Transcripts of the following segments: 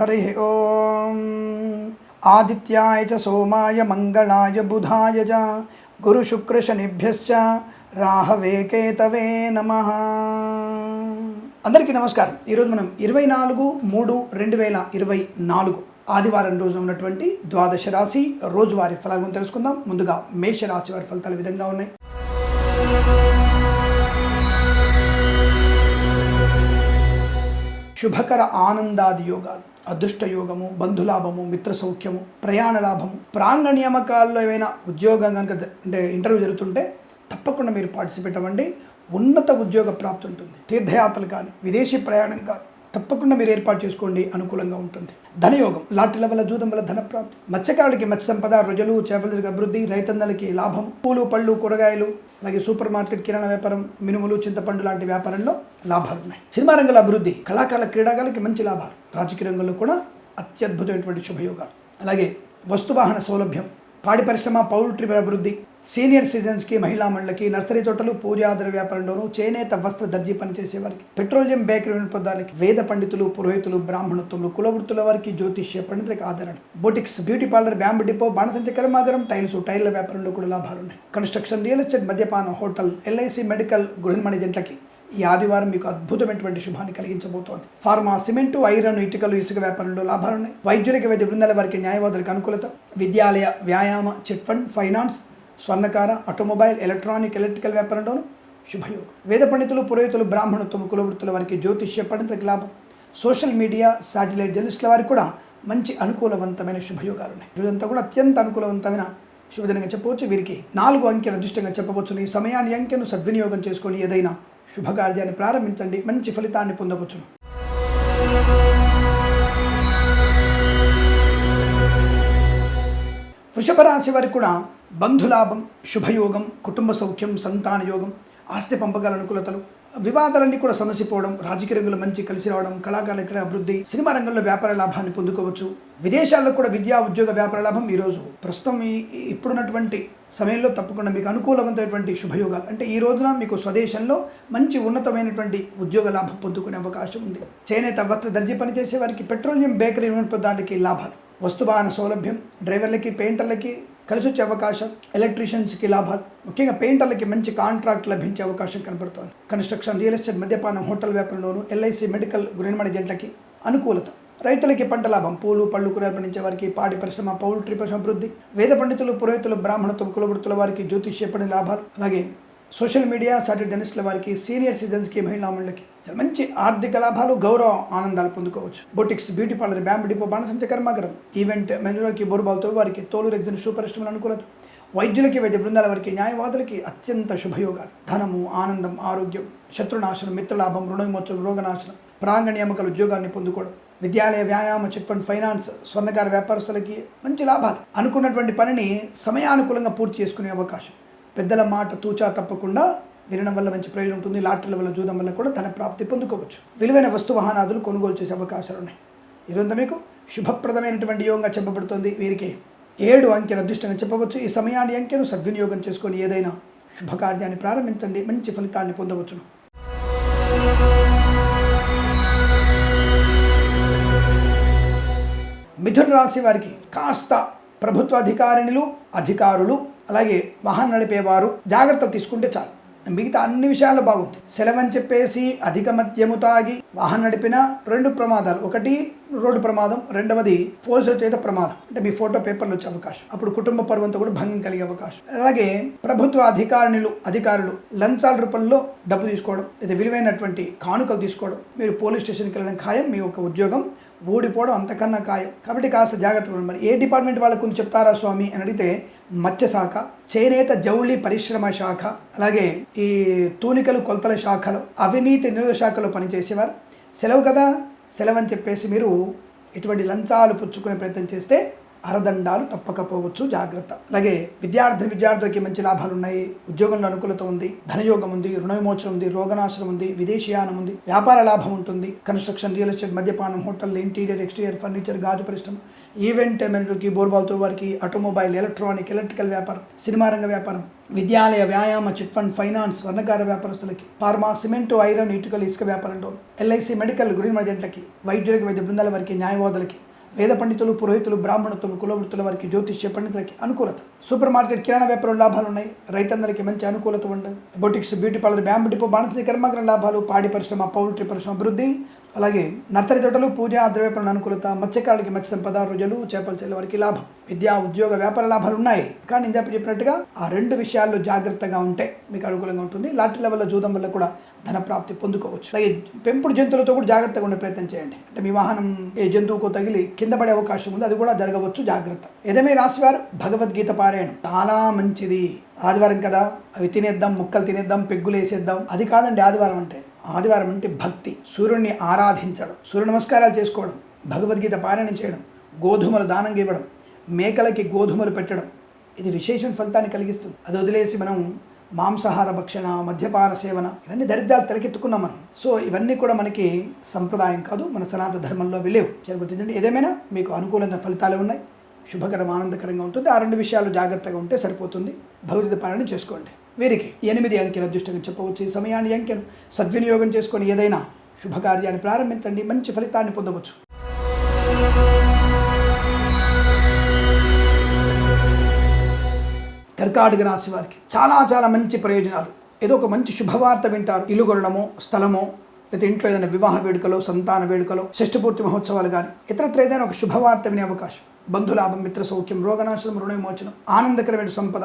హరి ఓం ఆదిత్యాయ చ సోమాయ మంగళాయ బుధాయ చ గురుశుక్రశనిభ్యశ్చ రాహవే కేతవే నమ అందరికీ నమస్కారం. ఈరోజు మనం ఇరవై నాలుగు మూడు రెండు వేల ఇరవై నాలుగు ఆదివారం రోజున ఉన్నటువంటి ద్వాదశ రాశి రోజువారి ఫలాలను తెలుసుకుందాం. ముందుగా మేష రాశి వారి ఫలితాలు విధంగా ఉన్నాయి? శుభకర ఆనందాది యోగాలు. అదృష్టయోగము బంధులాభము మిత్ర సౌఖ్యము ప్రయాణ లాభము ప్రాంగ నియామకాల్లో ఏమైనా ఉద్యోగం కనుక అంటే ఇంటర్వ్యూ జరుగుతుంటే తప్పకుండా మీరు పార్టిసిపేట్ అవ్వండి. ఉన్నత ఉద్యోగ ప్రాప్తి ఉంటుంది. తీర్థయాత్రలు కానీ విదేశీ ప్రయాణం కానీ తప్పకుండా మీరు ఏర్పాటు చేసుకోండి. అనుకూలంగా ఉంటుంది. ధనయోగం లాటిల వల్ల జూదం వల్ల ధన ప్రాప్తి. మత్స్యకారులకి మత్స్య సంపద రొజలు చేపల అభివృద్ధి రైతన్నలకి లాభం. పూలు పళ్ళు కూరగాయలు అలాగే సూపర్ మార్కెట్ కిరాణా వ్యాపారం మినుములు చింతపండు లాంటి వ్యాపారంలో లాభాలు ఉన్నాయి. సినిమా రంగాల అభివృద్ధి కళాకారుల క్రీడాకారులకి మంచి లాభాలు. రాజకీయ రంగంలో కూడా అత్యద్భుతమైనటువంటి శుభయోగాలు. అలాగే వస్తువాహన సౌలభ్యం పాడి పరిశ్రమ పౌల్ట్రీ అభివృద్ధి సీనియర్ సిటిజన్స్కి మహిళా మండలికి నర్సరీ తోటలు పూజాదర వ్యాపారంలోను చేనేత వస్త్ర దర్జీ పనిచేసే వారికి పెట్రోలియం బేకరీ వినోదాలకి వేద పండితులు పురోహితులు బ్రాహ్మణత్వములు కులవృత్తుల వారికి జ్యోతిష్య పండితులకు ఆదరణ. Boutiques beauty parlour bamboo depot బాణసంచ కర్మాగారం టైల్స్ టైర్ల వ్యాపారంలో కూడా లాభాలు ఉన్నాయి కన్స్ట్రక్షన్ రియల్ ఎస్టేట్ మద్యపానం హోటల్ ఎల్ఐసి మెడికల్ గృహిణి జంటలకి ఈ ఆదివారం మీకు అద్భుతమైనటువంటి శుభాన్ని కలిగించబోతోంది. ఫార్మా సిమెంటు ఐరన్ ఇటుకలు ఇసుక వ్యాపారంలో లాభాలున్నాయి. వైద్యులకి వైద్య బృందాల వారికి న్యాయవాదులకు అనుకూలత. విద్యాలయ వ్యాయామ చిట్ ఫండ్ ఫైనాన్స్ స్వర్ణకార ఆటోమొబైల్ ఎలక్ట్రానిక్ ఎలక్ట్రికల్ వ్యాపారంలోను శుభయోగం. వేద పండితులు పురోహితులు బ్రాహ్మణత్వం కులవృత్తుల వారికి జ్యోతిష్య పండితులకు లాభం. సోషల్ మీడియా శాటిలైట్ జర్నలిస్టుల వారికి కూడా మంచి అనుకూలవంతమైన శుభయోగాలు ఉన్నాయి. రోజంతా కూడా అత్యంత అనుకూలవంతమైన శుభదినంగా చెప్పవచ్చు. వీరికి నాలుగు అంకెను అదృష్టంగా చెప్పవచ్చును ఈ సమయాన్ని అంకెను సద్వినియోగం చేసుకొని ఏదైనా శుభకార్యాన్ని ప్రారంభించండి. మంచి ఫలితాన్ని పొందవచ్చును వృషభ రాశి వారికి కూడా బంధులాభం శుభయోగం కుటుంబ సౌఖ్యం సంతాన యోగం ఆస్తి పంపగల అనుకూలతలు వివాదాలన్నీ కూడా సమసిపోవడం రాజకీయ రంగంలో మంచి కలిసి రావడం కళాకారుల క్రీడా అభివృద్ధి సినిమా రంగంలో వ్యాపార లాభాన్ని పొందుకోవచ్చు. విదేశాల్లో కూడా విద్యా ఉద్యోగ వ్యాపార లాభం ఈరోజు ప్రస్తుతం ఈ ఇప్పుడున్నటువంటి సమయంలో తప్పకుండా మీకు అనుకూలవంతమైనటువంటి శుభయోగాలు. అంటే ఈ రోజున మీకు స్వదేశంలో మంచి ఉన్నతమైనటువంటి ఉద్యోగ లాభం పొందుకునే అవకాశం ఉంది. చేనేత వస్త్ర దర్జీ పనిచేసే వారికి పెట్రోలియం బేకరీ వినోదాలకి లాభాలు. వస్తువాహన సౌలభ్యం డ్రైవర్లకి పెయింటర్లకి కలిసి వచ్చే అవకాశం ఎలక్ట్రీషియన్స్కి లాభాలు ముఖ్యంగా పెయింటర్లకి మంచి కాంట్రాక్ట్ లభించే అవకాశం కనబడుతోంది. కన్స్ట్రక్షన్ రియల్ ఎస్టేట్ మద్యపానం హోటల్ వ్యాపారంలోను ఎల్ఐసి మెడికల్ గృహిణి జంటలకి అనుకూలత. రైతులకి పంట లాభం పూలు పళ్ళు కూరలు పండించే వారికి పాడి పరిశ్రమ పౌల్ట్రీ పరిశ్రమ అభివృద్ధి వేద పండితులు పురోహితులు బ్రాహ్మణత్వం కులవృత్తుల వారికి జ్యోతిష్య పని లాభాలు. అలాగే సోషల్ మీడియా సాటిలైట్ జర్నలిస్టుల వారికి సీనియర్ సిటిజన్స్కి మహిళామణులకి చాలా మంచి ఆర్థిక లాభాలు గౌరవ ఆనందాలు పొందుకోవచ్చు. Boutiques beauty parlour bamboo depot బాణసంచ కర్మాగారం ఈవెంట్ మెనులకి బోరుబావుతో వారికి తోలు రెగ్జిన్ షూ అనుకూలత. వైద్యులకి వైద్య బృందాల వారికి న్యాయవాదులకి అత్యంత శుభయోగాలు. ధనము ఆనందం ఆరోగ్యం శత్రునాశనం మిత్రలాభం రుణవిమోచనం రోగనాశనం ప్రాంగ నియామకాలు ఉద్యోగాన్ని పొందుకోవడం విద్యాలయ వ్యాయామ చిట్ ఫండ్ ఫైనాన్స్ స్వర్ణకార వ్యాపారస్తులకి మంచి లాభాలు. అనుకున్నటువంటి పనిని సమయానుకూలంగా పూర్తి చేసుకునే అవకాశం. పెద్దల మాట తూచా తప్పకుండా వినడం వల్ల మంచి ప్రయోజనం ఉంటుంది లాటరీల వల్ల చూడడం వల్ల కూడా ధన ప్రాప్తి పొందుకోవచ్చు. విలువైన వస్తు వాహనాదులు కొనుగోలు చేసే అవకాశాలు ఉన్నాయి. ఈరోజు మీకు శుభప్రదమైనటువంటి యోగంగా చెప్పబడుతుంది. వీరికి ఏడు అంకెను అదృష్టంగా చెప్పవచ్చు. ఈ సమయాన్ని అంకెను సద్వినియోగం చేసుకొని ఏదైనా శుభకార్యాన్ని ప్రారంభించండి. మంచి ఫలితాన్ని పొందవచ్చును. మిథున రాశి వారికి కాస్త ప్రభుత్వ అధికారిణులు అధికారులు అలాగే వాహనం నడిపేవారు జాగ్రత్తలు తీసుకుంటే చాలు. మిగతా అన్ని విషయాలు బాగుంది సెలవని చెప్పేసి అధిక మద్యము తాగి వాహనం నడిపిన రెండు ప్రమాదాలు. ఒకటి రోడ్డు ప్రమాదం రెండవది పోలీసుల చేత ప్రమాదం. అంటే మీ ఫోటో పేపర్లు వచ్చే అవకాశం. అప్పుడు కుటుంబ పర్వంతో కూడా భంగం కలిగే అవకాశం. అలాగే ప్రభుత్వ అధికారిణులు అధికారులు లంచాల రూపంలో డబ్బు తీసుకోవడం లేదా విలువైనటువంటి కానుకలు తీసుకోవడం. మీరు పోలీస్ స్టేషన్కి వెళ్ళడం ఖాయం మీ యొక్క ఉద్యోగం ఊడిపోవడం అంతకన్నా ఖాయం. కాబట్టి కాస్త జాగ్రత్తగా మరి ఏ డిపార్ట్మెంట్ వాళ్ళకు కొంచెం చెప్తారా స్వామి అని అడిగితే మత్స్య శాఖ చేనేత జౌళి పరిశ్రమ శాఖ అలాగే ఈ తూనికలు కొలతల శాఖలు అవినీతి నిరోధ శాఖలో పనిచేసేవారు. సెలవు కదా సెలవు అని చెప్పేసి మీరు ఇటువంటి లంచాలు పుచ్చుకునే ప్రయత్నం చేస్తే అరదండాలు తప్పకపోవచ్చు జాగ్రత్త. అలాగే విద్యార్థి విద్యార్థులకి మంచి లాభాలు ఉన్నాయి ఉద్యోగంలో అనుకూలత ఉంది ధనయోగం ఉంది రుణ విమోచనం ఉంది రోగనాశనం ఉంది విదేశీయానం ఉంది వ్యాపార లాభం ఉంటుంది కన్స్ట్రక్షన్ రియల్ ఎస్టేట్ మద్యపానం హోటల్ ఇంటీరియర్ ఎక్స్టీరియర్ ఫర్నిచర్ గాజు పరిశ్రమ ఈవెంట్ మేనేజర్కి బోర్బాల్తో వారికి ఆటోమొబైల్ ఎలక్ట్రానిక్ ఎలక్ట్రికల్ వ్యాపారం సినిమా రంగ వ్యాపారం విద్యాలయ వ్యాయామ చిట్ ఫండ్ ఫైనాన్స్ వర్ణకార వ్యాపారస్తులకి ఫార్మా సిమెంటు ఐరన్ ఇటుకలు ఇసుక వ్యాపారంలో ఎల్ఐసి మెడికల్ గురి మధ్యంట్లకి వైద్యులకి వైద్య బృందాల వారికి న్యాయవాదులకి వేద పండితులు పురోహితులు బ్రాహ్మణత్వం కులవృత్తుల వారికి జ్యోతిష్య పండితులకి అనుకూలత. సూపర్ మార్కెట్ కిరాణా వ్యాపారం లాభాలు ఉన్నాయి. రైతన్నలకి మంచి అనుకూలత ఉండదు boutiques beauty parlour bamboo depot బాణసీ కర్మాగ్రం లాభాలు పాడి పరిశ్రమ పౌల్ట్రీ పరిశ్రమ అభివృద్ధి అలాగే నర్సరీ తోటలు పూజ ద్రవ్యపరణ అనుకూలత మత్స్యకారులకి మత్స్య సంపద రుజులు చేపలు చెల్లె వారికి లాభం. విద్యా ఉద్యోగ వ్యాపార లాభాలు ఉన్నాయి. కానీ ఇందాక చెప్పినట్టుగా ఆ రెండు విషయాల్లో జాగ్రత్తగా ఉంటే మీకు అనుకూలంగా ఉంటుంది. లాటరీ లెవెల్లో జూదం వల్ల కూడా ధన ప్రాప్తి పొందుకోవచ్చు. అలాగే పెంపుడు జంతువులతో కూడా జాగ్రత్తగా ఉండే ప్రయత్నం చేయండి. అంటే మీ వాహనం ఏ జంతువుకు తగిలి కింద పడే అవకాశం ఉంది. అది కూడా జరగవచ్చు జాగ్రత్త. ఏదేమే రాశివారు భగవద్గీత పారాయణం. చాలా మంచిది. ఆదివారం కదా. అవి తినేద్దాం ముక్కలు తినేద్దాం పెగ్గులు వేసేద్దాం. అది కాదండి ఆదివారం అంటే. ఆదివారం అంటే భక్తి. సూర్యుడిని ఆరాధించడం సూర్య నమస్కారాలు చేసుకోవడం భగవద్గీత పారాయణం చేయడం గోధుమలు దానంగా ఇవ్వడం మేకలకి గోధుమలు పెట్టడం ఇది విశేషం ఫలితాన్ని కలిగిస్తుంది. అది వదిలేసి మనం మాంసాహార భక్షణ మద్యపాన సేవన ఇవన్నీ దరిద్రాలు తలకెత్తుకున్నాం మనం. సో ఇవన్నీ కూడా మనకి సంప్రదాయం కాదు. మన సనాతన ధర్మంలో వెళ్ళేవు జరుగుతుందండి చాలా గుర్తించండి ఏదేమైనా మీకు అనుకూలమైన ఫలితాలు ఉన్నాయి. శుభకరం ఆనందకరంగా ఉంటుంది. ఆ రెండు విషయాలు జాగ్రత్తగా ఉంటే సరిపోతుంది. భగవద్గీత పారాయణం చేసుకోండి. వీరికి ఎనిమిది అంకెల అదృష్టంగా చెప్పవచ్చు. ఈ సమయాన్ని అంకెను సద్వినియోగం చేసుకొని ఏదైనా శుభకార్యాన్ని ప్రారంభించండి. మంచి ఫలితాన్ని పొందవచ్చు. కర్కాటక రాశి వారికి చాలా చాలా మంచి ప్రయోజనాలు. ఏదో ఒక మంచి శుభవార్త వింటారు. ఇల్లు కొనడమో స్థలమో లేదా ఇంట్లో ఏదైనా వివాహ వేడుకలో సంతాన వేడుకలో షష్ఠపూర్తి మహోత్సవాలు కానీ ఇతరత్ర ఏదైనా ఒక శుభవార్త వినే అవకాశం. బంధులాభం మిత్ర సౌఖ్యం రోగనాశనం రుణవిమోచనం ఆనందకరమైన సంపద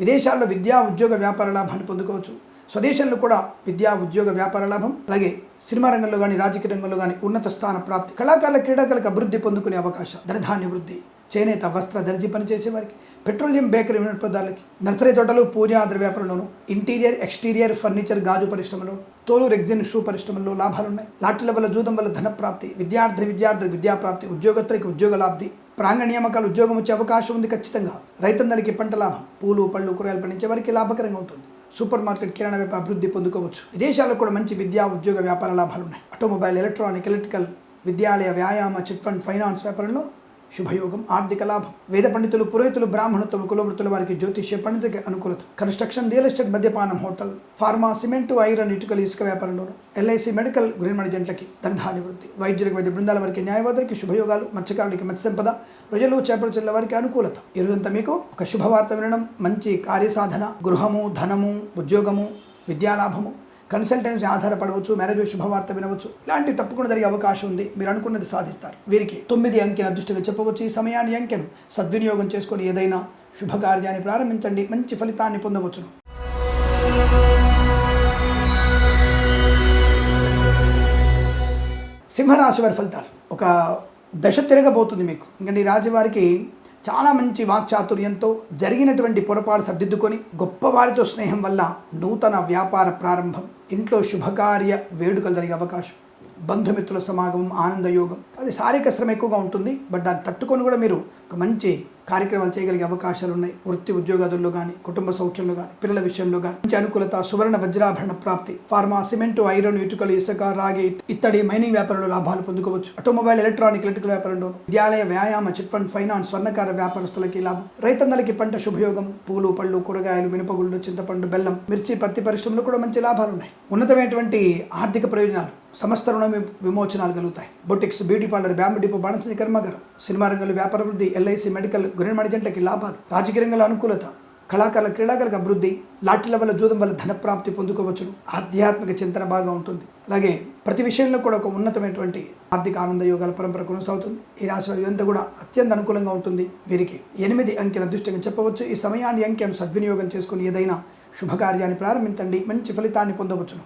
విదేశాల్లో విద్యా ఉద్యోగ వ్యాపార లాభాన్ని పొందుకోవచ్చు. స్వదేశంలో కూడా విద్యా ఉద్యోగ వ్యాపార లాభం అలాగే సినిమా రంగంలో కానీ రాజకీయ రంగంలో కానీ ఉన్నత స్థాన ప్రాప్తి కళాకారుల క్రీడాకారులకు అభివృద్ధి పొందుకునే అవకాశం ధనధాన్య వృద్ధి చేనేత వస్త్ర దర్జీ పనిచేసే వారికి పెట్రోలియం బేకరీ వినోత్పదాలకి నర్సరీ తోటలు పూజాద్ర వ్యాపారంలోనూ వ్యాపారంలోను ఇంటీరియర్ ఎక్స్టీరియర్ ఫర్నిచర్ గాజు పరిశ్రమలో తోలు రెగ్జిన్ షూ పరిశ్రమల్లో లాభాలున్నాయి. లాటరీల వల్ల జూదం వల్ల ధన ప్రాప్తి విద్యార్థి విద్యార్థి విద్యా ప్రాప్తి ఉద్యోగత్తులకి ఉద్యోగ లాభి ప్రాంగ నియామకాలు ఉద్యోగం వచ్చే అవకాశం ఉంది ఖచ్చితంగా. రైతన్నలకి పంట లాభం. పూలు పళ్ళు కూరగాయలు పండించే వారికి లాభకరంగా ఉంటుంది. సూపర్ మార్కెట్ కిరాణా వ్యాపార అభివృద్ధి పొందుకోవచ్చు. విదేశాల్లో కూడా మంచి విద్యా ఉద్యోగ వ్యాపార లాభాలు ఉన్నాయి. ఆటోమొబైల్ ఎలక్ట్రానిక్ ఎలక్ట్రికల్ విద్యాలయ వ్యాయామ చిట్ ఫండ్ ఫైనాన్స్ వ్యాపారంలో శుభయోగం ఆర్థిక లాభం వేద పండితులు పురోహితులు బ్రాహ్మణత్వం కులవృత్తుల వారికి జ్యోతిష్య పండితులకి అనుకూలత. కన్స్ట్రక్షన్ రియల్ ఎస్టేట్ మద్యపానం హోటల్ ఫార్మా సిమెంట్ ఐరన్ ఇటుకలు ఇసుక వ్యాపారంలోను ఎల్ఐసి మెడికల్ గురిమడి జంట్లకి ధనధాన్య వృద్ధి వైద్యులకు వైద్య బృందాల వారికి న్యాయవాదులకి శుభయోగాలు మత్స్యకారులకి మత్స్య సంపద ప్రజలు చేపల చెల్ల వారికి అనుకూలత. ఈరోజంతా మీకు ఒక శుభవార్త వినడం మంచి కార్యసాధన గృహము ధనము ఉద్యోగము విద్యాలాభము కన్సల్టెన్సీ ఆధారపడవచ్చు మ్యారేజ్ శుభవార్త వినవచ్చు. ఇలాంటి తప్పకుండా జరిగే అవకాశం ఉంది. మీరు అనుకున్నది సాధిస్తారు. వీరికి తొమ్మిది అంకెను అదృష్టంగా చెప్పవచ్చు. ఈ సమయాన్ని అంకెను సద్వినియోగం చేసుకొని ఏదైనా శుభకార్యాన్ని ప్రారంభించండి. మంచి ఫలితాన్ని పొందవచ్చును. సింహరాశి వారి ఫలితాలు. ఒక దశ తిరగబోతుంది మీకు. ఎందుకంటే ఈ రాశివారికి చాలా మంచి వాక్చాతుర్యంతో జరిగినటువంటి పొరపాటు సర్దిద్దుకొని గొప్పవారితో స్నేహం వల్ల నూతన వ్యాపార ప్రారంభం ఇంట్లో శుభకార్య వేడుకలు జరిగే అవకాశం బంధుమిత్రుల సమాగమం ఆనందయోగం. అది శారీరక శ్రమ ఎక్కువగా ఉంటుంది బట్ దాన్ని తట్టుకొని కూడా మీరు ఒక మంచి కార్యక్రమాలు చేయగలిగే అవకాశాలు ఉన్నాయి వృత్తి ఉద్యోగాదుల్లో కానీ కుటుంబ సౌఖ్యంలో కానీ పిల్లల విషయంలో కానీ మంచి అనుకూలత సువర్ణ వజ్రాభరణ ప్రాప్తి ఫార్మా సిమెంట్ ఐరన్ ఇటుకలు ఇసుక రాగి ఇత్తడి మైనింగ్ వ్యాపారంలో లాభాలు పొందుకోవచ్చు. ఆటోమొబైల్ ఎలక్ట్రానిక్ ఎలక్ట్రికల్ వ్యాపారంలో విద్యాలయ వ్యాయామ చిట్ ఫండ్ ఫైనాన్స్ స్వర్ణకార వ్యాపారస్తులకి లాభం. రైతన్నలకి పంట శుభయోగం. పూలు పళ్ళు కూరగాయలు మినపగుళ్ళు చింతపండు బెల్లం మిర్చి పత్తి పరిశ్రమలో కూడా మంచి లాభాలు ఉన్నాయి ఉన్నతమైనటువంటి ఆర్థిక ప్రయోజనాలు సమస్త రుణ విమోచనాలు కలుగుతాయి. Boutiques beauty parlour bamboo depot బాణసంచి కర్మాగారం సినిమా రంగంలో వ్యాపార వృద్ధి ఎల్ఐసి మెడికల్ గురిమడి మణిజంటకి లాభాలు రాజకీయ రంగంలో అనుకూలత కళాకారుల క్రీడాకారులకు అభివృద్ధి లాటిల వల్ల జూదం వల్ల ధన ప్రాప్తి పొందుకోవచ్చును. ఆధ్యాత్మిక చింతన బాగా ఉంటుంది. అలాగే ప్రతి విషయంలో కూడా ఒక ఉన్నతమైనటువంటి ఆర్థిక ఆనంద యోగాల పరంపర కొనసాగుతుంది. ఈ రాశి వారి అంతా కూడా అత్యంత అనుకూలంగా ఉంటుంది. వీరికి ఎనిమిది అంకెల దృష్టిగా చెప్పవచ్చు. ఈ సమయాన్ని అంకెను సద్వినియోగం చేసుకుని ఏదైనా శుభకార్యాన్ని ప్రారంభించండి. మంచి ఫలితాన్ని పొందవచ్చును.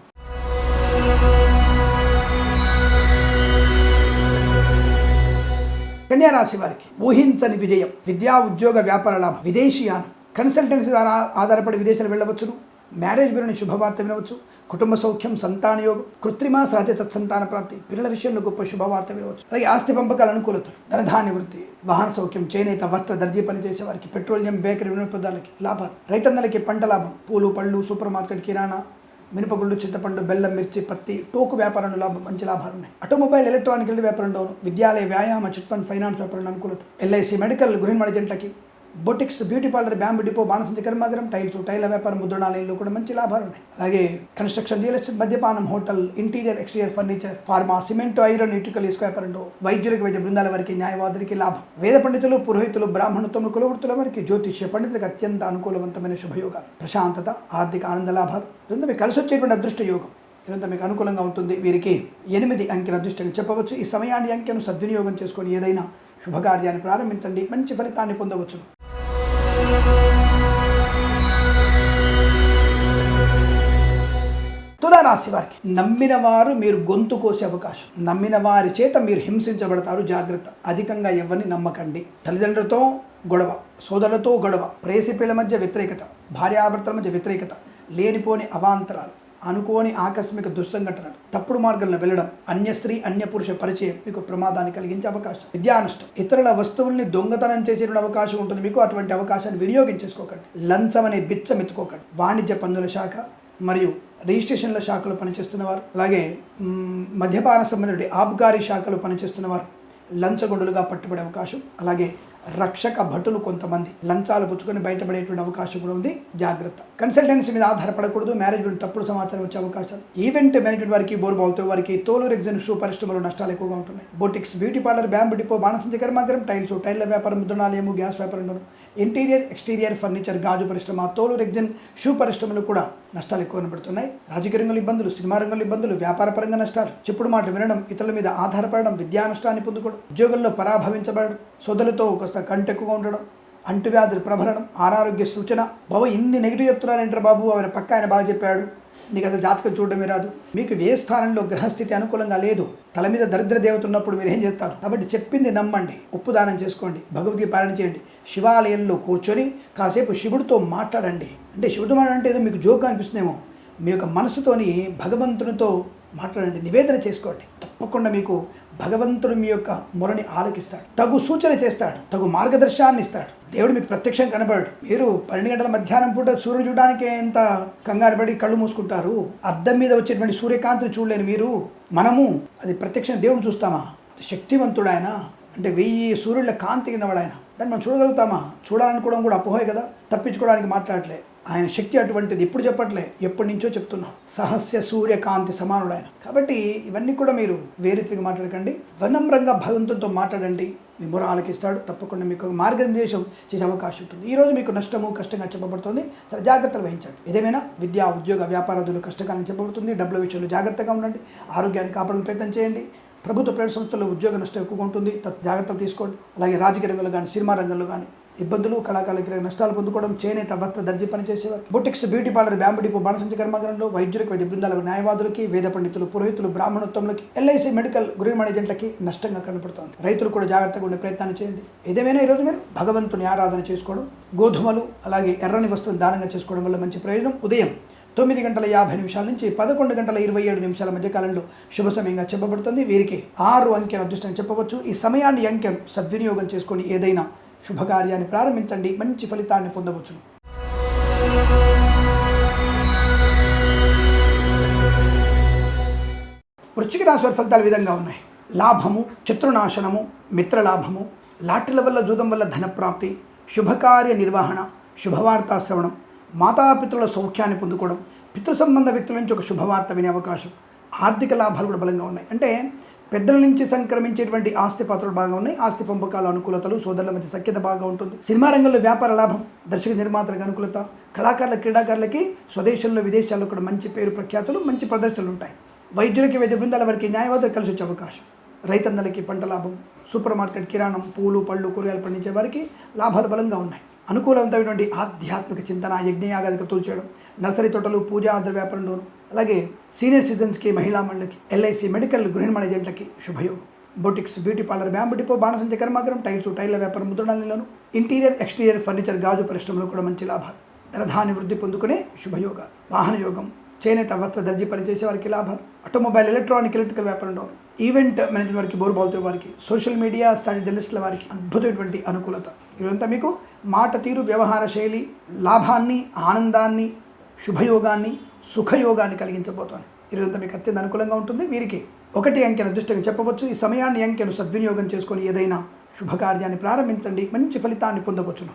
కన్యారాశి వారికి ఊహించని విజయం. విద్యా ఉద్యోగ వ్యాపార లాభం. విదేశీయానం. కన్సల్టెన్సీ ద్వారా ఆధారపడి విదేశాలు వెళ్ళవచ్చును మ్యారేజ్ బ్యూరోని శుభవార్త వినవచ్చు. కుటుంబ సౌఖ్యం సంతాన యోగం. కృత్రిమ సహజ తత్సంతాన ప్రాప్తి. పిల్లల విషయంలో గొప్ప శుభవార్త వినవచ్చు. అలాగే ఆస్తి పంపకాల అనుకూలతలు. ధనధాన్య వృద్ధి వాహన సౌఖ్యం చేనేత వస్త్ర దర్జీ పనిచేసే వారికి పెట్రోలియం బేకరీ వినోదాలకి లాభాలు. రైతన్నలకి పంట లాభం. పూలు పళ్ళు సూపర్ మార్కెట్ కిరాణా మినపగుళ్ళు చింతపండు బెల్లం మిర్చి పత్తి టోకు వ్యాపారంలో లాభం మంచి లాభాలు ఉన్నాయి ఆటోమొబైల్ ఎలక్ట్రానిక్ వ్యాపారంలోను విద్యాలయ వ్యాయామ చిట్ ఫండ్ ఫైనాన్స్ వ్యాపారంలో అనుకూలత. LIC medical green జంటలకి boutiques beauty parlour bamboo depot బాణసంచి కర్మాగరం టైల్స్ టైల వ్యాపారం ముద్రణాలయంలో కూడా మంచి లాభాలు ఉన్నాయి. అలాగే కన్స్ట్రక్షన్ రియల్ ఎస్టేట్ మద్యపానం hotel interior exterior furniture pharma cement iron ఇటుకలు ఇసుక వ్యాపారంలో వైద్యులకు వైద్య బృందాల వారికి న్యాయవాదులకి లాభం. వేద పండితులు పురోహితులు బ్రాహ్మణత్వములు కులవృత్తుల వారికి జ్యోతిష్య పండితులకు అత్యంత అనుకూలవంతమైన శుభయోగాలు. ప్రశాంతత ఆర్థిక ఆనంద లాభాలు. ఇదంతా మీకు కలిసి వచ్చేటువంటి అదృష్ట యోగం. ఇదంతా మీకు అనుకూలంగా ఉంటుంది. వీరికి ఎనిమిది అంకెల అదృష్టంగా చెప్పవచ్చు. ఈ సమయాన్ని అంకెను సద్వినియోగం చేసుకొని ఏదైనా శుభకార్యాన్ని ప్రారంభించండి. మంచి ఫలితాన్ని పొందవచ్చు తులారాశి వారికి నమ్మిన వారు మీరు గొంతు కోసే అవకాశం. నమ్మిన వారి చేత మీరు హింసించబడతారు జాగ్రత్త. అధికంగా ఎవరిని నమ్మకండి. తల్లిదండ్రులతో గొడవ సోదరులతో గొడవ ప్రేసిపిల్ల మధ్య వ్యతిరేకత భార్యాభర్తల మధ్య వ్యతిరేకత లేనిపోని అవాంతరాలు. అనుకోని ఆకస్మిక దుస్సంఘటనలు తప్పుడు మార్గంలో వెళ్ళడం అన్య స్త్రీ అన్య పురుష పరిచయం మీకు ప్రమాదాన్ని కలిగించే అవకాశం. విద్యానష్టం ఇతరుల వస్తువుల్ని దొంగతనం చేసే అవకాశం ఉంటుంది మీకు అటువంటి అవకాశాన్ని వినియోగించేసుకోకండి. లంచం అనే బిచ్చం ఎత్తుకోకండి. వాణిజ్య పన్నుల శాఖ మరియు రిజిస్ట్రేషన్ల శాఖలో పనిచేస్తున్నవారు అలాగే మ్, మద్యపాన సంబంధించిన ఆబ్గారీ శాఖలో పనిచేస్తున్నవారు లంచగొండులుగా పట్టుబడే అవకాశం. అలాగే రక్షక భటులు కొంతమంది. లంచాలు పుచ్చుకొని బయటపడేటువంటి అవకాశం కూడా ఉంది. జాగ్రత్త. కన్సల్టెన్సీ మీద ఆధారపడకూడదు. మేనేజ్మెంట్ తప్పుడు సమాచారం వచ్చే అవకాశాలు. ఈవెంట్ మేనేజ్మెంట్ వారికి బోర్బాల్తో వారికి తోలు రెగ్జన్ షూ పరిశ్రమలో నష్టాలు ఎక్కువగా ఉంటున్నాయి. Boutiques beauty parlour bamboo depot బాణసంచ కర్మాగరం టైల్స్ టైల్ల వ్యాపారం ముద్రణాలయము గ్యాస్ వ్యాపారం ఇంటీరియర్ ఎక్స్టీరియర్ ఫర్నిచర్ గాజు పరిశ్రమ తోలు రెగ్జన్ షూ పరిశ్రమలు కూడా నష్టాలు ఎక్కువ కనబడుతున్నాయి రాజకీయ రంగంలో ఇబ్బందులు సినిమా రంగంలో ఇబ్బందులు వ్యాపార పరంగా నష్టాలు. చెప్పుడు మాటలు వినడం ఇతరుల మీద ఆధారపడడం విద్యా నష్టాన్ని పొందుకోవడం ఉద్యోగంలో పరాభవించబడడం సోదరులతో కాస్త కంటెక్కువగా ఉండడం అంటువ్యాధులు ప్రబలడం అనారోగ్య సూచన. బాబు ఇన్ని నెగిటివ్ చెప్తున్నారంటారు బాబు ఆయన పక్క ఆయన బాగా చెప్పాడు. నీకు అసలు జాతకం చూడడమే రాదు. మీకు ఏ స్థానంలో గ్రహస్థితి అనుకూలంగా లేదు. తల మీద దరిద్ర దేవత ఉన్నప్పుడు మీరు ఏం చేస్తారు? కాబట్టి చెప్పింది నమ్మండి. ఉప్పు దానం చేసుకోండి. భగవద్గీత పాలన చేయండి. శివాలయంలో కూర్చొని కాసేపు శివుడితో మాట్లాడండి. అంటే శివుడు మాట్లాడంటే ఏదో మీకు జోక్ అనిపిస్తుందేమో. మీ యొక్క మనసుతోని భగవంతునితో మాట్లాడండి. నివేదన చేసుకోండి. తప్పకుండా మీకు భగవంతుడు మీ యొక్క మొరని ఆలకిస్తాడు. తగు సూచన చేస్తాడు. తగు మార్గదర్శనాన్ని ఇస్తాడు. దేవుడు మీకు ప్రత్యక్షం కనబడు మీరు పన్నెండు గంటల మధ్యాహ్నం పూట సూర్యుడు చూడడానికి ఎంత కంగారు పడి కళ్ళు మూసుకుంటారు? అద్దం మీద వచ్చేటువంటి సూర్యకాంతిని చూడలేని మీరు? మనము అది ప్రత్యక్షం దేవుడు చూస్తామా? శక్తివంతుడు ఆయన. అంటే వెయ్యి సూర్యుల కాంతి ఉన్నవాడు ఆయన. దాన్ని మనం చూడగలుగుతామా? చూడాలనుకోవడం కూడా అపోహే కదా. తప్పించుకోవడానికి మాట్లాడలే ఆయన శక్తి అటువంటిది ఎప్పుడు చెప్పట్లే. ఎప్పటి నుంచో చెప్తున్నాం. సహస్య సూర్యకాంతి సమానుడు ఆయన కాబట్టి ఇవన్నీ కూడా మీరు వేరే తిరిగి మాట్లాడకండి. వనమ్రంగా భగవంతుడితో మాట్లాడండి. మీ మొర ఆలకిస్తాడు తప్పకుండా మీకు ఒక మార్గనిర్దేశం చేసే అవకాశం ఉంటుంది. ఈరోజు మీకు నష్టము కష్టంగా చెప్పబడుతుంది. చాలా జాగ్రత్తలు వహించండి. ఏదేమైనా విద్యా ఉద్యోగ వ్యాపారాదులు కష్టకాలం చెప్పబడుతుంది. డబ్బుల విషయంలో జాగ్రత్తగా ఉండండి. ఆరోగ్యాన్ని కాపాడని ప్రయత్నం చేయండి. ప్రభుత్వ ప్రైవేట్ సంస్థల్లో ఉద్యోగ నష్టం ఎక్కువగా ఉంటుంది. జాగ్రత్తలు తీసుకోండి. అలాగే రాజకీయ రంగంలో కానీ సినిమా రంగంలో కానీ ఇబ్బందులు కళాకారులకి నష్టాలు పొందుకోవడం చేనేత వస్త్ర దర్జీ పనిచేసేవారు boutiques beauty parlour bamboo depot బాణసంచ కర్మాగారంలో వైద్యులకు వైద్య బృందాలకు న్యాయవాదులకి వేద పండితులు పురోహితులు బ్రాహ్మణోత్తములకి ఎల్ఐసి మెడికల్ గృహ ఏజెంట్లకి నష్టంగా కనపడుతోంది. రైతులు కూడా జాగ్రత్తగా ఉండే ప్రయత్నాన్ని చేయండి. ఏదేమైనా ఈరోజు మీరు భగవంతుని ఆరాధన చేసుకోవడం గోధుమలు అలాగే ఎర్రని వస్తువులు దానంగా చేసుకోవడం వల్ల మంచి ప్రయోజనం. ఉదయం తొమ్మిది గంటల యాభై నిమిషాల నుంచి పదకొండు గంటల ఇరవై ఏడు నిమిషాల మధ్య కాలంలో శుభ సమయంగా చెప్పబడుతుంది. వీరికి ఆరు అంకెను అదృష్టం చెప్పవచ్చు. ఈ సమయాన్ని ఈ అంకెను సద్వినియోగం చేసుకొని ఏదైనా శుభకార్యాన్ని ప్రారంభించండి. మంచి ఫలితాన్ని పొందవచ్చును. వృశ్చిక రాశి వారి ఫలితాలు విధంగా ఉన్నాయి. లాభము శత్రునాశనము మిత్రలాభము లాటరీల వల్ల జూదం వల్ల ధనప్రాప్తి శుభకార్య నిర్వహణ శుభవార్తా శ్రవణం మాతాపితృల సౌఖ్యాన్ని పొందుకోవడం పితృ సంబంధ వ్యక్తుల నుంచి ఒక శుభవార్త వినే అవకాశం ఆర్థిక లాభాలు కూడా బలంగా ఉన్నాయి. అంటే పెద్దల నుంచి సంక్రమించేటువంటి ఆస్తి పాత్రలు బాగా ఉన్నాయి. ఆస్తి పంపకాల అనుకూలతలు సోదరుల మధ్య సఖ్యత బాగా ఉంటుంది. సినిమా రంగంలో వ్యాపార లాభం దర్శక నిర్మాతలకు అనుకూలత కళాకారుల క్రీడాకారులకి స్వదేశంలో విదేశాల్లో కూడా మంచి పేరు ప్రఖ్యాతులు మంచి ప్రదర్శనలు ఉంటాయి. వైద్యులకి వైద్య బృందాల వారికి న్యాయవాదులు కలిసి వచ్చే అవకాశం. రైతన్నలకి పంట లాభం సూపర్ మార్కెట్ కిరాణం పూలు పళ్ళు కూరగాయలు పండించే వారికి లాభాలు బలంగా ఉన్నాయి. అనుకూలవంతమైనటువంటి ఆధ్యాత్మిక చింతన యజ్ఞయాగాది కృతులు చేయడం నర్సరీ తోటలు పూజా ఆధార వ్యాపారంలోను అలాగే సీనియర్ సిటిజన్స్కి మహిళా మండలికి ఎల్ఐసి మెడికల్ గృహిణి ఏజెంట్లకి శుభయోగం. Boutiques beauty parlour bamboo depot బాణసంచ కర్మాగరం టైల్స్ టైల్ల వ్యాపారం ముద్రణాలలోను ఇంటీరియర్ ఎక్స్టీరియర్ ఫర్నిచర్ గాజు పరిశ్రమలో కూడా మంచి లాభాలు. ధనధాన్య వృద్ధి పొందుకునే శుభయోగ. వాహన యోగం. చేనేత వస్త్ర దర్జీ పనిచేసే వారికి లాభాలు. ఆటోమొబైల్ ఎలక్ట్రానిక్ ఎలక్ట్రికల్ వ్యాపారంలో ఈవెంట్ మేనేజ్మెంట్ వారికి బోర్బాల్తో వారికి సోషల్ మీడియా స్టడీ జర్నలిస్టుల వారికి అద్భుతమైనటువంటి అనుకూలత. ఇదంతా మీకు? మాట తీరు వ్యవహార శైలి లాభాన్ని ఆనందాన్ని శుభయోగాన్ని సుఖయోగాన్ని కలిగించబోతోంది. ఇదంతా మీకు అత్యంత అనుకూలంగా ఉంటుంది. వీరికి ఒకటి అంకెను దృష్టిగా చెప్పవచ్చు. ఈ సమయాన్ని అంకెను సద్వినియోగం చేసుకొని ఏదైనా శుభకార్యాన్ని ప్రారంభించండి. మంచి ఫలితాన్ని పొందవచ్చును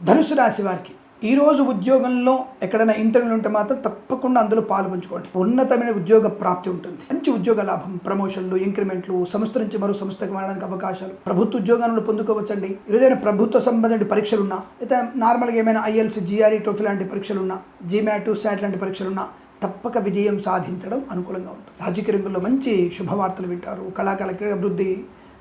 ధనుసు రాశి వారికి ఈరోజు ఉద్యోగంలో ఎక్కడైనా ఇంటర్వ్యూలు ఉంటే మాత్రం తప్పకుండా అందులో పాలు పంచుకోండి. ఉన్నతమైన ఉద్యోగ ప్రాప్తి ఉంటుంది. మంచి ఉద్యోగ లాభం ప్రమోషన్లు ఇంక్రిమెంట్లు సంస్థ నుంచి మరో సంస్థకు మారడానికి అవకాశాలు. ప్రభుత్వ ఉద్యోగాలను పొందుకోవచ్చండి. ఈరోజైనా ప్రభుత్వ సంబంధించిన పరీక్షలున్నా అయితే నార్మల్గా ఏమైనా ఐఎల్స్ జిఆర్ఈ టోఫీ లాంటి పరీక్షలు ఉన్నా జీమాట్ శాట్ లాంటి పరీక్షలు ఉన్నా తప్పక విజయం సాధించడం అనుకూలంగా ఉంటుంది. రాజకీయ రంగంలో మంచి శుభవార్తలు వింటారు. కళాకాల అభివృద్ధి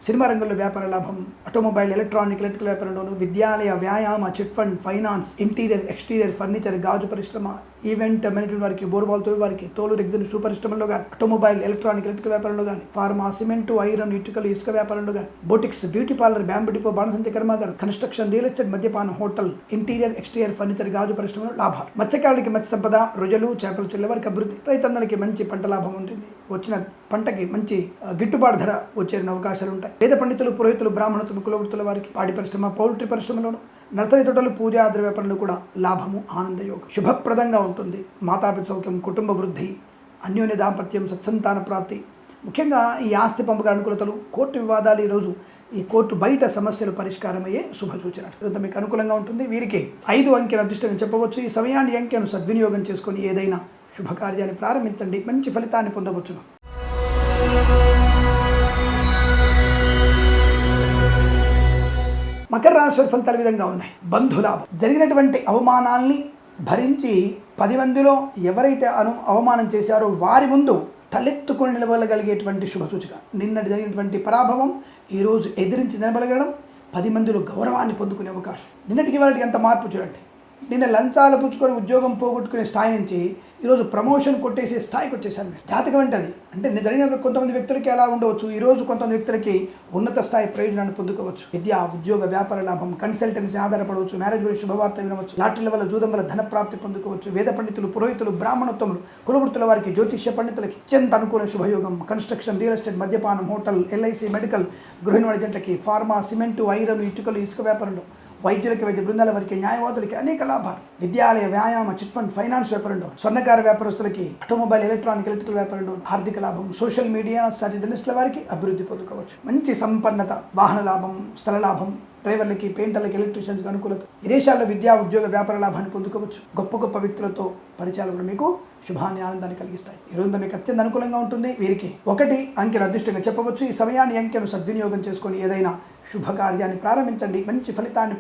సినిమా రంగంలో వ్యాపార లాభం ఆటోమొబైల్ ఎలక్ట్రానిక్ ఎలక్ట్రికల్ వ్యాపారంలోను విద్యాలయ వ్యాయామ chit fund finance interior exterior furniture గాజు పరిశ్రమ ఈవెంట్ మేనేజ్మెంట్ వారికి బోర్బాల్ తోవి వారికి తోలు రెగ్జిన్ షూ పరిశ్రమలో కానీ ఆటోమొబైల్ ఎలక్ట్రానిక్ ఎలక్ట్రికల్ వ్యాపారంలో కానీ ఫార్మా సిమెంటు ఐరన్ ఇటుకలు ఇసుక వ్యాపారంలో కానీ boutiques beauty parlour bamboo depot బాణసంతి కర్మాగారం కన్స్ట్రక్షన్ రియల్ ఎస్టేట్ మద్యపానం హోటల్ ఇంటీరియర్ ఎక్స్టీరియర్ ఫర్నిచర్ గాజు పరిశ్రమలో లాభాలు. మత్స్యకారులకి మత్స్య సంపద రొయ్యలు చేపలు చెల్లె వారికి అభివృద్ధి రైతందరికీ మంచి పంట లాభం ఉంటుంది. వచ్చిన పంటకి మంచి గిట్టుబాటు ధర వచ్చే అవకాశాలు ఉంటాయి. పేద పండితులు పురోహితులు బ్రాహ్మణులు కులవృత్తుల వారికి పాడి పరిశ్రమ పౌల్ట్రీ పరిశ్రమలోను నర్సరీ తోటలు పూజా ద్రవ్యాపారంలో కూడా లాభము ఆనందయోగం శుభప్రదంగా ఉంటుంది. మాతాపిత సౌఖ్యం కుటుంబ వృద్ధి అన్యోన్య దాంపత్యం సత్సంతాన ప్రాప్తి. ముఖ్యంగా ఈ ఆస్తి పంపక అనుకూలతలు కోర్టు వివాదాలు ఈరోజు ఈ కోర్టు బయట సమస్యలు పరిష్కారమయ్యే శుభ సూచన ఇదంతా మీకు అనుకూలంగా ఉంటుంది. వీరికి ఐదు అంకెను అదృష్టంగా చెప్పవచ్చు. ఈ సమయాన్ని అంకెను సద్వినియోగం చేసుకొని ఏదైనా శుభకార్యాన్ని ప్రారంభించండి. మంచి ఫలితాన్ని పొందవచ్చును. మకర రాశి వారి ఫలితాలు విధంగా ఉన్నాయి. బంధులాభం జరిగినటువంటి అవమానాల్ని భరించి పది మందిలో ఎవరైతే అను అవమానం చేశారో వారి ముందు తలెత్తుకొని నిలబడగలిగేటువంటి శుభ సూచిక. నిన్నటి జరిగినటువంటి పరాభవం ఈరోజు ఎదిరించి నిలబడగడం పది మందిలో గౌరవాన్ని పొందుకునే అవకాశం. నిన్నటికి వాళ్ళకి ఎంత మార్పు చూడండి. నిన్న లంచాలు పుచ్చుకొని ఉద్యోగం పోగొట్టుకునే స్థాయి నుంచి ఈరోజు ప్రమోషన్ కొట్టేసే స్థాయికి వచ్చేసాను మీరు జాతకం అంటే అది అంటే జరిగిన కొంతమంది వ్యక్తులకి ఎలా ఉండవచ్చు? ఈరోజు కొంతమంది వ్యక్తులకి ఉన్నత స్థాయి ప్రయోజనాన్ని పొందుకోవచ్చు. విద్య ఉద్యోగ వ్యాపార లాభం కన్సల్టెన్సీ ఆధారపడవచ్చు మ్యారేజ్ గురించి శుభవార్త వినవచ్చు లాటరీల వల్ల జూదం వల్ల ధన ప్రాప్తి పొందుకోవచ్చు వేద పండితులు పురోహితులు బ్రాహ్మణోత్తములు కులవృత్తుల వారికి జ్యోతిష్య పండితులకి అత్యంత అనుకూల శుభయోగం కన్స్ట్రక్షన్ రియల్ ఎస్టేట్ మద్యపానం హోటల్ ఎల్ఐసి మెడికల్ గృహిణి జంటలకి ఫార్మా సిమెంటు ఐరన్ ఇటుకలు ఇసుక వ్యాపారంలో వైద్యులకి వైద్య బృందాల వారికి న్యాయవాదులకి అనేక లాభాలు. విద్యాలయ వ్యాయామ చిట్ ఫండ్ ఫైనాన్స్ వ్యాపారంలో స్వర్ణకార వ్యాపారస్తులకి ఆటోమొబైల్ ఎలక్ట్రానిక్ ఎలక్ట్రికల్ వ్యాపారంలో ఆర్థిక లాభం సోషల్ మీడియా సర్టిలిస్టుల వారికి అభివృద్ధి పొందుకోవచ్చు. మంచి సంపన్నత వాహన లాభం స్థల లాభం డ్రైవర్లకి పెయింటర్లకి ఎలక్ట్రీషియన్స్కి అనుకూలత. విదేశాల్లో విద్యా ఉద్యోగ వ్యాపార లాభాన్ని పొందుకోవచ్చు. గొప్ప గొప్ప వ్యక్తులతో పరిచయాలు కూడా మీకు శుభాన్ని ఆనందాన్ని కలిగిస్తాయి. ఈ రోజు మీకు అత్యంత అనుకూలంగా ఉంటుంది. వీరికి ఒకటి అంకెను అదృష్టంగా చెప్పవచ్చు. ఈ సమయాన్ని అంకెను సద్వినియోగం చేసుకొని ఏదైనా శుభకార్యాన్ని ప్రారంభించండి. మంచి ఫలితాన్ని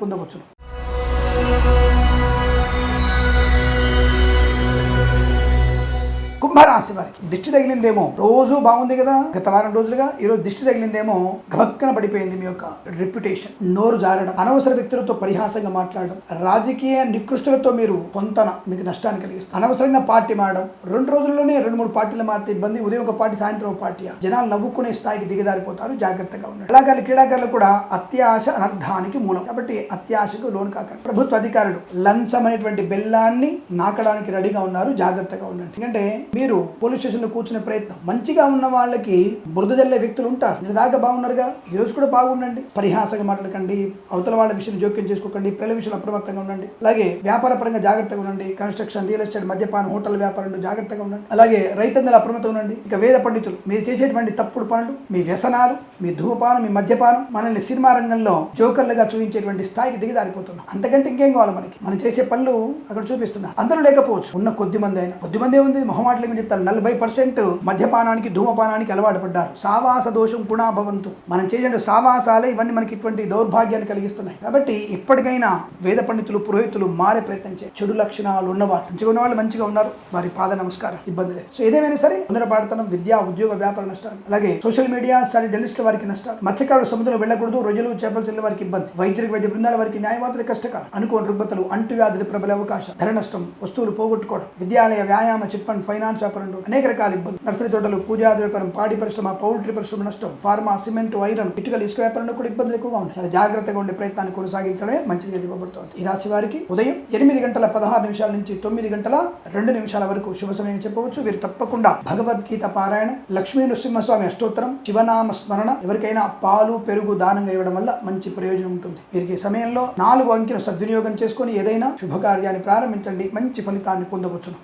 కుంభ రాశి వారికి. దిష్టి తగిలిందేమో. రోజు బాగుంది కదా? గత వారం రోజులుగా ఈ రోజు దిష్టి తగిలిందేమో. గబక్కన పడిపోయింది మీ యొక్క రెప్యుటేషన్ నోరు జారడం అనవసర వ్యక్తులతో పరిహాసంగా మాట్లాడడం రాజకీయ నికృష్టులతో మీరు పొంతన మీకు నష్టాన్ని కలిగిస్తుంది అనవసరంగా పార్టీ మారడం రెండు రోజుల్లోనే రెండు మూడు పార్టీలు మారితే ఇబ్బంది ఉదయం ఒక పార్టీ సాయంత్రం ఒక పార్టీ జనాలు నవ్వుకునే స్థాయికి దిగదారిపోతారు జాగ్రత్తగా ఉండండి. కళాకారులు క్రీడాకారులు కూడా అత్యాశ అనర్థానికి మూలం. కాబట్టి అత్యాశకు లోను కాకండి. ప్రభుత్వ అధికారులు లంచం అనేటువంటి బెల్లాన్ని నాకడానికి రెడీగా ఉన్నారు. జాగ్రత్తగా ఉండండి. ఎందుకంటే మీరు పోలీస్ స్టేషన్లో కూర్చునే ప్రయత్నం. మంచిగా ఉన్న వాళ్ళకి బురద జల్లే వ్యక్తులు ఉంటారు. మీరు దాకా బాగున్నారుగా? ఈ రోజు కూడా బాగుండండి. పరిహాసంగా మాట్లాడకండి. అవతల వాళ్ళ విషయం జోక్యం చేసుకోకండి. పిల్లల విషయంలో అప్రమత్తంగా ఉండండి. అలాగే వ్యాపార పరంగా జాగ్రత్తగా ఉండండి. కన్స్ట్రక్షన్ రియల్ ఎస్టేట్ మద్యపానం హోటల్ వ్యాపారం జాగ్రత్తగా ఉండండి. అలాగే రైతందరూ అప్రమత్తంగా ఉండండి. ఇక వేద పండితులు మీరు చేసేటువంటి తప్పుడు పనులు మీ వ్యసనాలు మీ ధూమపానం మీ మద్యపానం మనల్ని సినిమా రంగంలో జోకర్లుగా చూపించేటువంటి స్థాయికి దిగజారిపోతున్నాం అంతకంటే ఇంకేం కావాలి మనకి? మనం చేసే పనులు అక్కడ చూపిస్తున్నారు. అందరూ లేకపోవచ్చు. ఉన్న కొద్ది మంది అయినా. కొద్ది మంది ఉంది మొహమాటలు ఏమి చెప్తారు? నలభై పర్సెంట్ మద్యపానానికి ధూమపానానికి అలవాటు పడ్డారు సావాస దోషం గుణాభవంతు మనం చేయండి సావాసాలే ఇవన్నీ మనకి ఇటువంటి దౌర్భాగ్యాన్ని కలిగిస్తున్నాయి. కాబట్టి ఇప్పటికైనా వేద పండితులు పురోహితులు మారే ప్రయత్నం చేయాలి. చెడు లక్షణాలు ఉన్నవాళ్ళు మంచిగా ఉన్న వాళ్ళు మంచిగా ఉన్నారు. వారి పాద నమస్కారం. ఇబ్బంది లేదు. సో ఏదేమైనా సరే అందరూ పాడుతున్నాం విద్యా ఉద్యోగ వ్యాపార నష్టాలు అలాగే సోషల్ మీడియా సరే జర్నలిస్టుల వారికి నష్టాలు. మత్స్యకారులు సముద్రంలో వెళ్ళకూడదు. రొయ్యలు చేపలు చెల్లె వారికి ఇబ్బంది. వైద్యులకు వైద్య బృందాల వారికి న్యాయవాదులు కష్టకాలం. అనుకోని రుగ్మతలు అంటువ్యాధులు ప్రబల అవకాశం ధర నష్టం వస్తువులు పోగొట్టుకోవడం విద్యాలయ వ్యాయామ చిట్ ఫండ్ ఫైనాన్స్ చేపలను అనేక రకాల ఇబ్బందులు. నర్సరీ తోటలు పూజాది వ్యాపారం పాడి పరిశ్రమ పౌల్ట్రీ పరిశ్రమ నష్టం ఫార్మా సిమెంట్ ఐరన్ ఇటుకలు ఇసుక వ్యాపారంలో కూడా ఇబ్బందులు ఎక్కువగా ఉన్నాయి. చాలా జాగ్రత్తగా ఉండే ప్రయత్నాన్ని కొనసాగించడమే మంచిదిగా చెప్పబడుతోంది. ఈ రాశి వారికి ఉదయం ఎనిమిది గంటల పదహారు నిమిషాల నుంచి తొమ్మిది గంటల రెండు నిమిషాల వరకు శుభ సమయం చెప్పవచ్చు. వీరు తప్పకుండా భగవద్గీత పారాయణం లక్ష్మీ నృసింహస్వామి అష్టోత్తరం శివనామ స్మరణ ఎవరికైనా పాలు పెరుగు దానంగా ఇవ్వడం వల్ల మంచి ప్రయోజనం ఉంటుంది. వీరికి సమయంలో నాలుగు అంకెను సద్వినియోగం చేసుకుని ఏదైనా శుభకార్యాన్ని ప్రారంభించండి. మంచి ఫలితాన్ని పొందవచ్చును.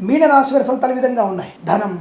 మీనరాశి వారి ఫలితాలు విధంగా ఉన్నాయి. ధనం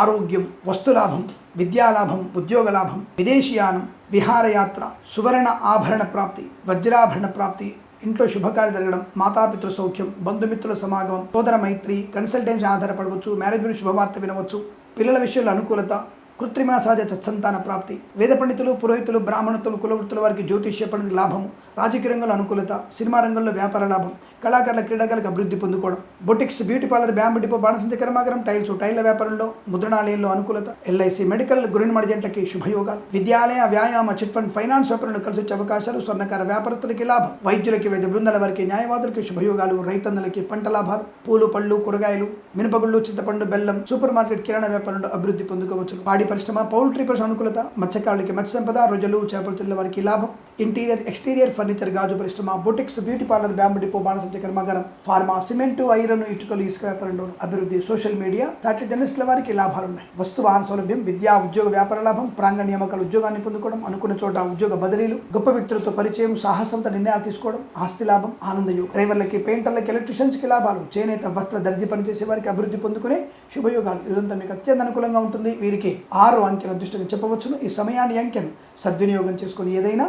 ఆరోగ్యం వస్తులాభం విద్యాలాభం ఉద్యోగ లాభం విదేశీయానం విహారయాత్ర సువర్ణ ఆభరణ ప్రాప్తి వజ్రాభరణ ప్రాప్తి ఇంట్లో శుభకార్యం జరగడం మాతాపితృ సౌఖ్యం బంధుమిత్రుల సమాగమం సోదర మైత్రి కన్సల్టెన్సీ ఆధారపడవచ్చు మ్యారేజ్ గురించి శుభవార్త వినవచ్చు పిల్లల విషయంలో అనుకూలత కృత్రిమ సహజ సత్సంతాన ప్రాప్తి వేద పండితులు పురోహితులు బ్రాహ్మణత్వం కులవృత్తుల వారికి జ్యోతిష్య పండితుల లాభము రాజకీయ రంగంలో అనుకూలత సినిమా రంగంలో వ్యాపార లాభం కళాకారుల క్రీడాకారులకు అభివృద్ధి పొందుకోవడం boutiques beauty parlour bamboo depot బాణసంతి కర్మాగారం టైల్స్ టైల్ల వ్యాపారంలో ముద్రణాలయంలో అనుకూలత ఎల్ఐసి మెడికల్ గురిని మడిజెంట్లకి శుభయోగాలు. విద్యాలయ వ్యాయామ చిట్ ఫండ్ ఫైనాన్స్ వ్యాపారంలో కలిసి వచ్చే అవకాశాలు స్వర్ణకార వ్యాపారస్తులకి లాభం. వైద్యులకి వైద్య బృందాల వారికి న్యాయవాదులకి శుభయోగాలు రైతన్నులకి పంట లాభాలు. పూలు పళ్ళు కూరగాయలు మినపగుళ్ళు చింతపండు బెల్లం సూపర్ మార్కెట్ కిరాణా వ్యాపారంలో అభివృద్ధి పొందుకోవచ్చు. పాడి పరిశ్రమ పౌల్ట్రీ పరిశ్రమ అనుకూలత మత్స్యకారులకి మత్స్య సంపద రొజలు చేపల వారికి లాభం. ఇంటీరియర్ ఎక్స్టీరియర్ ఫర్నిచర్ గాజు పరిశ్రమ boutiques beauty parlour bamboo depot బాణసంచ కర్మాగారం ఫార్మా సిమెంట్ ఐరన్ ఇటుకలు ఇసుక వ్యాపారంలో అభివృద్ధి సోషల్ మీడియా సాటిలైట్ జర్నలిస్టుల వారికి లాభాలు ఉన్నాయి వస్తు వాహన సౌలభ్యం విద్యా ఉద్యోగ వ్యాపార లాభం ప్రాంగణ నియామకాలు ఉద్యోగాన్ని పొందుకోవడం అనుకున్న చోట ఉద్యోగ బదిలీలు గొప్ప వ్యక్తులతో పరిచయం సాహసంత నిర్ణయాలు తీసుకోవడం ఆస్తి లాభం ఆనందయోగం డ్రైవర్లకి పెయింటర్లకి ఎలక్ట్రీషియన్స్కి లాభాలు చేనేత వస్త్ర దర్జీ పనిచేసే వారికి అభివృద్ధి పొందుకునే శుభయోగాలు. ఇదంతా మీకు అత్యంత అనుకూలంగా ఉంటుంది. వీరికి ఆరు అంకెల అదృష్టంగా చెప్పవచ్చును. ఈ సమయాన్ని అంకెను సద్వినియోగం చేసుకొని ఏదైనా